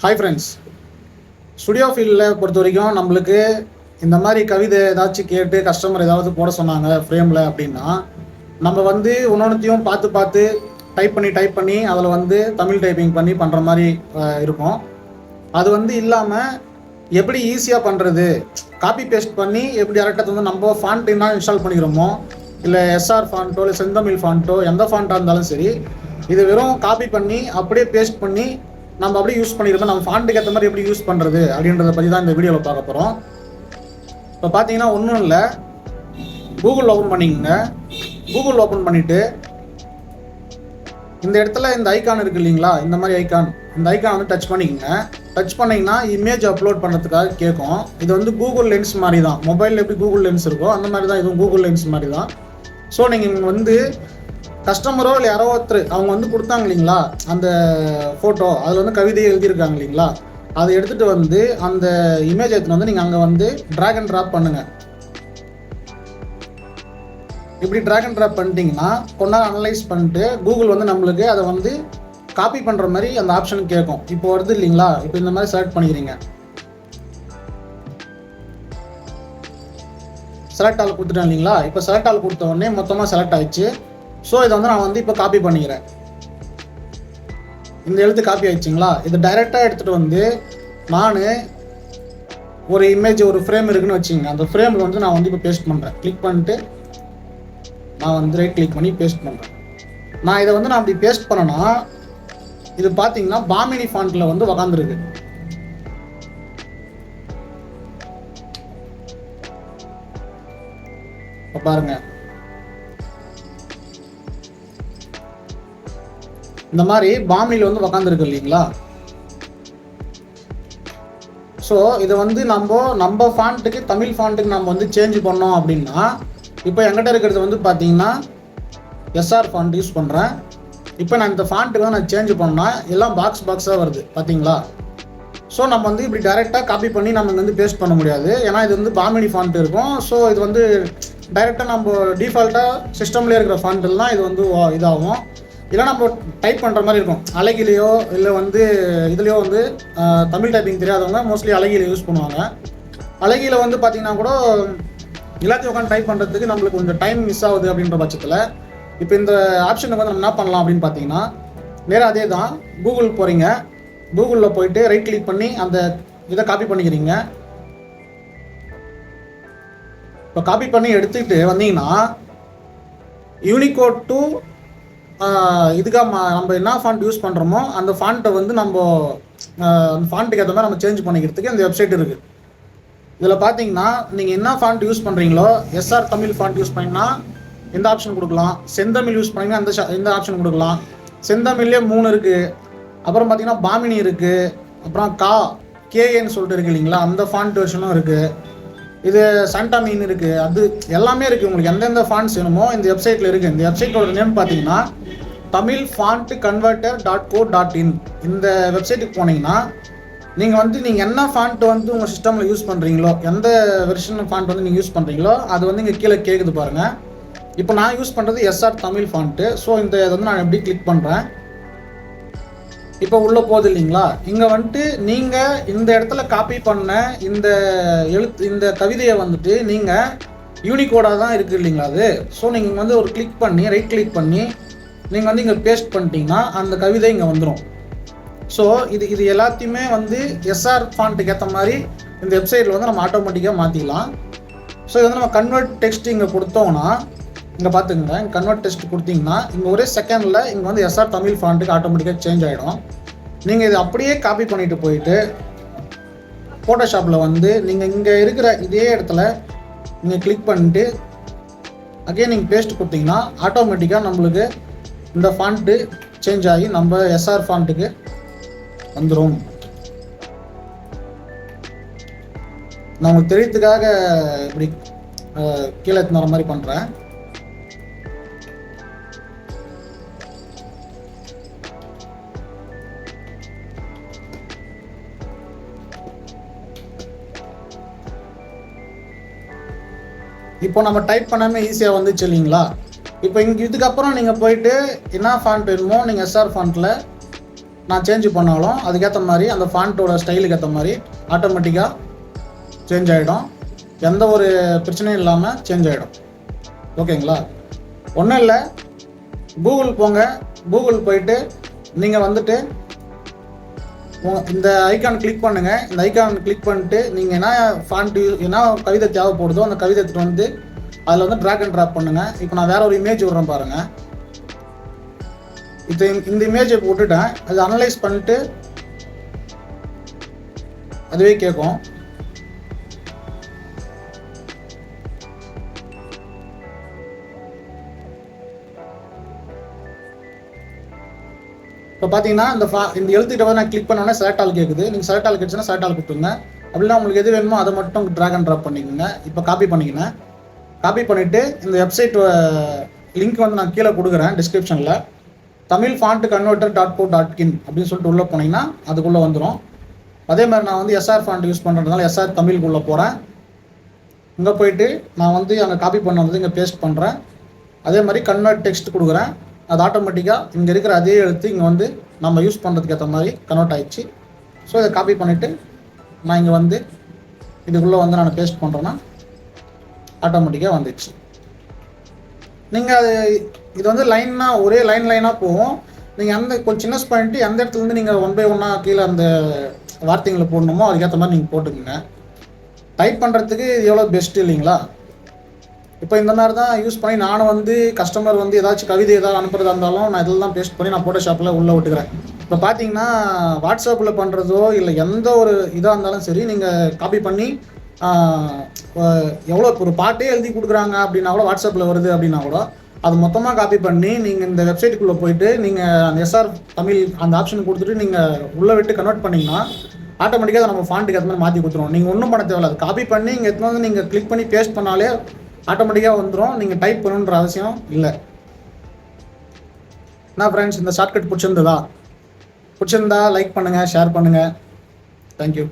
Hi friends studio ஃபீல்டில் பொறுத்த வரைக்கும் நம்மளுக்கு இந்த மாதிரி கவிதை ஏதாச்சும் கேட்டு கஸ்டமர் ஏதாவது போட சொன்னாங்க ஃப்ரேமில் அப்படின்னா நம்ம வந்து ஒன்னொன்றுத்தையும் பார்த்து பார்த்து டைப் பண்ணி டைப் பண்ணி அதில் வந்து தமிழ் டைப்பிங் பண்ணி பண்ணுற மாதிரி இருக்கும். அது வந்து இல்லாமல் எப்படி ஈஸியாக பண்ணுறது காப்பி பேஸ்ட் பண்ணி எப்படி அரட்டத்தை வந்து நம்ம ஃபாண்ட் என்ன இன்ஸ்டால் பண்ணிக்கிறோமோ இல்லை எஸ்ஆர் ஃபாண்ட்டோ இல்லை செந்தமிழ் ஃபாண்ட்டோ எந்த ஃபாண்ட்டாக இருந்தாலும் சரி இது வெறும் காப்பி பண்ணி அப்படியே பேஸ்ட் பண்ணி நம்ம அப்படியே யூஸ் பண்ணிருக்கோம் நம்ம ஃபாண்ட்டுக்கு ஏற்ற மாதிரி எப்படி யூஸ் பண்ணுறது அப்படின்றத பற்றி தான் இந்த வீடியோவில் பார்க்க போகிறோம் இப்போ பார்த்தீங்கன்னா ஒன்றும் இல்லை. கூகுள் ஓப்பன் பண்ணிக்கங்க. கூகுள் ஓப்பன் பண்ணிவிட்டு இந்த இடத்துல இந்த ஐக்கான் இருக்குது இல்லைங்களா? இந்த மாதிரி ஐக்கான் இந்த ஐக்கான் வந்து டச் பண்ணிக்கங்க. டச் பண்ணிங்கன்னா இமேஜ் அப்லோட் பண்ணுறதுக்காக கேட்கும். இது வந்து கூகுள் லென்ஸ் மாதிரி தான் மொபைலில் எப்படி கூகுள் லென்ஸ் இருக்கோ அந்த மாதிரி தான் இதுவும் கூகுள் லென்ஸ் மாதிரி தான் ஸோ நீங்கள் வந்து கஸ்டமரோ இல்லை யாரோ ஒருத்தர் அவங்க வந்து கொடுத்தாங்க இல்லைங்களா? அந்த ஃபோட்டோ அதில் வந்து கவிதையை எழுதியிருக்காங்க இல்லைங்களா? அதை எடுத்துகிட்டு வந்து அந்த இமேஜ் எடுத்துகிட்டு வந்து நீங்கள் அங்கே வந்து ட்ராக் அண்ட் ட்ராப் பண்ணுங்கள் இப்படி ட்ராக் அண்ட் ட்ராப் பண்ணிட்டீங்கன்னா கொஞ்ச நேரம் அனலைஸ் பண்ணிட்டு கூகுள் வந்து நம்மளுக்கு அதை வந்து காப்பி பண்ணுற மாதிரி அந்த ஆப்ஷன் கேட்கும். இப்போ வருது இல்லைங்களா? இப்போ இந்த மாதிரி செலக்ட் பண்ணிக்கிறீங்க. செலக்ட் ஆள் கொடுத்துட்டேன் இல்லைங்களா? இப்போ செலக்ட் ஆள் கொடுத்த உடனே மொத்தமாக செலக்ட் ஆயிடுச்சு. ஸோ இதை வந்து நான் வந்து இப்போ காப்பி பண்ணிக்கிறேன். இந்த எழுத்து காப்பி ஆயிடுச்சுங்களா? இதை டைரெக்டாக எடுத்துகிட்டு வந்து நான் ஒரு இமேஜ் ஒரு ஃப்ரேம் இருக்குன்னு வச்சுங்க அந்த ஃப்ரேமில் வந்து நான் வந்து இப்போ பேஸ்ட் பண்ணுறேன் கிளிக் பண்ணிட்டு நான் வந்து ரைட் கிளிக் பண்ணி பேஸ்ட் பண்ணுறேன் நான் இதை வந்து நான் அப்படி பேஸ்ட் பண்ணனா இது பார்த்தீங்கன்னா பாமினி ஃபாண்ட்டில் வந்து உக்காந்துருக்கு. இப்போ பாருங்க. இந்த மாதிரி பாமியில் வந்து உக்காந்துருக்கு இல்லைங்களா? ஸோ இதை வந்து நம்ம நம்ம ஃபாண்ட்டுக்கு தமிழ் ஃபாண்ட்டுக்கு நம்ம வந்து சேஞ்ச் பண்ணோம் அப்படின்னா இப்போ என்கிட்ட இருக்கிறது வந்து பார்த்தீங்கன்னா எஸ்ஆர் ஃபாண்ட் யூஸ் பண்ணுறேன் இப்போ நான் இந்த ஃபாண்ட்டுக்கு நான் சேஞ்ச் பண்ணால் எல்லாம் பாக்ஸ் பாக்ஸாக வருது. பார்த்தீங்களா? ஸோ நம்ம வந்து இப்படி டைரெக்டாக காப்பி பண்ணி நம்ம இங்க வந்து பேஸ்ட் பண்ண முடியாது. ஏன்னா இது வந்து பாமினி ஃபாண்ட் இருக்கும். ஸோ இது வந்து டைரெக்டாக நம்ம டிஃபால்ட்டாக சிஸ்டம்லேயே இருக்கிற ஃபாண்ட்டில் இது வந்து ஓ- இதாகும். இல்லை நம்ம டைப் பண்ணுற மாதிரி இருக்கும். அழகிலேயோ இல்லை வந்து இதுலேயோ வந்து தமிழ் டைப்பிங் தெரியாதவங்க மோஸ்ட்லி அழகியில் யூஸ் பண்ணுவாங்க. அழகியில் வந்து பார்த்தீங்கன்னா கூட எல்லாத்தையும் உட்காந்து டைப் பண்ணுறதுக்கு நம்மளுக்கு கொஞ்சம் டைம் மிஸ் ஆகுது அப்படின்ற பட்சத்தில் இப்போ இந்த ஆப்ஷனுக்கு வந்து நம்ம என்ன பண்ணலாம் அப்படின்னு பார்த்தீங்கன்னா நேராக அதே தான் கூகுள் போகிறீங்க கூகுளில் போயிட்டு ரைட் கிளிக் பண்ணி அந்த இதை காப்பி பண்ணிக்கிறீங்க. இப்போ காப்பி பண்ணி எடுத்துக்கிட்டு வந்தீங்கன்னா யூனிகோட் டு இதுக்காக நம்ம என்ன ஃபாண்ட் யூஸ் பண்ணுறோமோ அந்த ஃபாண்ட்டை வந்து நம்ம அந்த ஃபாண்ட்டுக்கு ஏற்ற மாதிரி நம்ம சேஞ்ச் பண்ணிக்கிறதுக்கு அந்த வெப்சைட் இருக்குது இதில் பார்த்தீங்கன்னா நீங்கள் என்ன ஃபாண்ட் யூஸ் பண்ணுறீங்களோ எஸ்ஆர் தமிழ் ஃபாண்ட் யூஸ் பண்ணிங்கன்னா எந்த ஆப்ஷன் கொடுக்கலாம்? செந்தமிழ் யூஸ் பண்ணிங்கன்னா அந்த எந்த இந்த ஆப்ஷன் கொடுக்கலாம். செந்தமிழ்லேயே மூணு இருக்குது அப்புறம் பார்த்தீங்கன்னா பாமினி இருக்குது அப்புறம் கா கேஏன்னு சொல்லிட்டு இருக்கு இல்லைங்களா? அந்த ஃபாண்ட் வெர்ஷனும் இருக்குது இது சண்டா மீன் இருக்குது அது எல்லாமே இருக்குது உங்களுக்கு எந்தெந்த ஃபாண்ட்ஸ் வேணுமோ இந்த வெப்சைட்டில் இருக்குது இந்த வெப்சைட்டோட நேம் பார்த்தீங்கன்னா Tamil font converter dot co dot in இந்த வெப்சைட்டுக்கு போனீங்கன்னா நீங்கள் வந்து நீங்கள் என்ன ஃபாண்ட் வந்து உங்கள் சிஸ்டமில் யூஸ் பண்ணுறீங்களோ எந்த வெர்ஷன் ஃபாண்ட் வந்து நீங்கள் யூஸ் பண்ணுறீங்களோ அது வந்து இங்கே கீழே கேட்குது பாருங்கள் இப்போ நான் யூஸ் பண்ணுறது எஸ்ஆர் தமிழ் ஃபாண்ட்டு ஸோ இந்த இதை வந்து நான் எப்படி கிளிக் பண்ணுறேன் இப்போ உள்ளே போகுது இல்லைங்களா? இங்கே வந்துட்டு நீங்கள் இந்த இடத்துல காப்பி பண்ண இந்த எழுத்து இந்த கவிதையை வந்துட்டு நீங்கள் யூனிகோடாக தான் இருக்குது இல்லைங்களா அது? ஸோ நீங்கள் வந்து ஒரு கிளிக் பண்ணி ரைட் கிளிக் பண்ணி நீங்கள் வந்து இங்கே பேஸ்ட் பண்ணிட்டீங்கன்னா அந்த கவிதை இங்கே வந்துடும் ஸோ இது இது எல்லாத்தையுமே வந்து எஸ்ஆர் ஃபாண்ட்டுக்கு ஏற்ற மாதிரி இந்த வெப்சைட்டில் வந்து நம்ம ஆட்டோமேட்டிக்காக மாற்றிக்கலாம் ஸோ இது வந்து நம்ம கன்வெர்ட் டெக்ஸ்ட் இங்கே கொடுத்தோம்னா இங்கே பார்த்துக்கங்க இங்கே கன்வெர்ட் டெஸ்ட் கொடுத்தீங்கன்னா இங்கே ஒரே செகண்டில் இங்கே வந்து எஸ்ஆர் தமிழ் ஃபாண்ட்டுக்கு ஆட்டோமேட்டிக்காக சேஞ்ச் ஆகிடும் நீங்கள் இதை அப்படியே காப்பி பண்ணிட்டு போயிட்டு ஃபோட்டோஷாப்பில் வந்து நீங்கள் இங்கே இருக்கிற இதே இடத்துல நீங்கள் கிளிக் பண்ணிட்டு அகைன் நீங்கள் பேஸ்ட் கொடுத்தீங்கன்னா ஆட்டோமேட்டிக்காக நம்மளுக்கு இந்த ஃபாண்ட்டு சேஞ்ச் ஆகி நம்ம எஸ்ஆர் ஃபாண்ட்டுக்கு வந்துடும் நான் உங்களுக்கு தெரியறதுக்காக இப்படி கீழே எத்தனை மாதிரி பண்ணுறேன் இப்போ நம்ம டைப் பண்ணாமல் ஈஸியாக வந்துச்சு இல்லைங்களா? இப்போ இங்கே இதுக்கப்புறம் நீங்கள் போயிட்டு என்ன ஃபாண்ட் வேணுமோ நீங்கள் எஸ்ஆர் ஃபாண்ட்டில் நான் சேஞ்ச் பண்ணாலும் அதுக்கேற்ற மாதிரி அந்த ஃபாண்ட்டோட ஸ்டைலுக்கு ஏற்ற மாதிரி ஆட்டோமேட்டிக்காக சேஞ்ச் ஆகிடும் எந்த ஒரு பிரச்சனையும் இல்லாமல் சேஞ்ச் ஆகிடும் ஓகேங்களா? ஒன்றும் இல்லை. கூகுள் போங்க. கூகுள் போயிட்டு நீங்கள் வந்துட்டு இந்த ஐக்கான் கிளிக் பண்ணுங்கள் இந்த ஐக்கான் கிளிக் பண்ணிட்டு நீங்கள் என்ன ஃபாண்ட் என்ன கவிதை தேவைப்படுதோ அந்த கவிதை எடுத்துட்டு வந்து அதில் வந்து ட்ராக் அண்ட் ட்ராப் பண்ணுங்க. இப்போ நான் வேற ஒரு இமேஜ் விடுறேன் பாருங்க. இப்போ இந்த இமேஜை போட்டுட்டேன் அது அனலைஸ் பண்ணிட்டு அதுவே கேட்கும் இப்போ பார்த்தீங்கன்னா இந்த ஃபா இந்த எழுத்துக்கிட்ட வந்து நான் கிளிக் பண்ணோன்னே செலக்ட் ஆல் கேட்குது நீங்கள் செலக்ட் ஆல் கேட்டுச்சுன்னா செலக்ட் ஆல் கொடுத்துருங்க அப்படின்னா உங்களுக்கு எது வேணுமோ அதை மட்டும் ட்ராக் அண்ட் ட்ராப் பண்ணிக்கோங்க. இப்போ காப்பி பண்ணிக்கினேன் காப்பி பண்ணிவிட்டு இந்த வெப்சைட் லிங்க் வந்து நான் கீழே கொடுக்குறேன் டிஸ்கிரிப்ஷனில் Tamil font converter dot co dot in அப்படின்னு சொல்லிட்டு உள்ளே போனீங்கன்னா அதுக்குள்ளே வந்துடும் அதே மாதிரி நான் வந்து எஸ்ஆர் ஃபாண்ட் யூஸ் பண்ணுறதுனால எஸ்ஆர் தமிழுக்குள்ளே போகிறேன் இங்கே போயிட்டு நான் வந்து அங்கே காப்பி பண்ண வந்து இங்கே பேஸ்ட் பண்ணுறேன் அதே மாதிரி கன்வெர்ட் டெக்ஸ்ட் கொடுக்குறேன். அது ஆட்டோமேட்டிக்காக இங்கே இருக்கிற அதே எழுத்து இங்கே வந்து நம்ம யூஸ் பண்ணுறதுக்கு ஏற்ற மாதிரி கன்வெர்ட் ஆயிடுச்சு. ஸோ இதை காப்பி பண்ணிவிட்டு நான் இங்கே வந்து இதுக்குள்ளே வந்து நான் பேஸ்ட் பண்ணுறேன்னா ஆட்டோமேட்டிக்காக வந்துடுச்சு நீங்கள் அது இது வந்து லைன்னா ஒரே லைன் லைனாக போகும். நீங்கள் அந்த கொஞ்சம் சின்ன பண்ணிட்டு எந்த இடத்துல இருந்து நீங்கள் ஒன் பை ஒன்னாக கீழே அந்த வார்த்தைகளை போடணுமோ அதுக்கேற்ற மாதிரி நீங்கள் போட்டுக்கோங்க. டைப் பண்ணுறதுக்கு இது எவ்வளோ பெஸ்ட்டு இல்லைங்களா? இப்போ இந்த மாதிரி தான் யூஸ் பண்ணி நானும் வந்து கஸ்டமர் வந்து ஏதாச்சும் கவிதை ஏதாவது அனுப்புறதா இருந்தாலும் நான் இதில் தான் பேஸ்ட் பண்ணி நான் ஃபோட்டோஷாப்பில் உள்ளே விட்டுக்கிறேன். இப்போ பார்த்தீங்கன்னா வாட்ஸ்அப்பில் பண்ணுறதோ இல்லை எந்த ஒரு இதாக இருந்தாலும் சரி நீங்கள் காப்பி பண்ணி எவ்வளோ ஒரு பாட்டே எழுதி கொடுக்குறாங்க அப்படின்னா கூட வாட்ஸ்அப்பில் வருது அப்படின்னா கூட அது மொத்தமாக காப்பி பண்ணி நீங்கள் இந்த வெப்சைட்டுக்குள்ளே போயிட்டு நீங்கள் அந்த எஸ்ஆர் தமிழ் அந்த ஆப்ஷன் கொடுத்துட்டு நீங்கள் உள்ளே விட்டு கன்வெர்ட் பண்ணிங்கன்னா ஆட்டோமேட்டிக்காக அதை நம்ம ஃபாண்ட்டுக்கு ஏற்ற மாதிரி மாற்றி கொடுத்துருவோம். நீங்கள் ஒன்றும் பண்ண தேவையில்ல. அது காப்பி பண்ணி இங்கே எடுத்துன்னு வந்து நீங்கள் கிளிக் பண்ணி பேஸ்ட் பண்ணாலே ஆட்டோமேட்டிக்காக வந்துடும் நீங்கள் டைப் பண்ணணுன்ற அவசியம் இல்லை. என்ன ஃப்ரெண்ட்ஸ் இந்த ஷார்ட்கட் பிடிச்சிருந்ததா? பிடிச்சிருந்தா லைக் பண்ணுங்கள் ஷேர் பண்ணுங்கள் தேங்க்யூ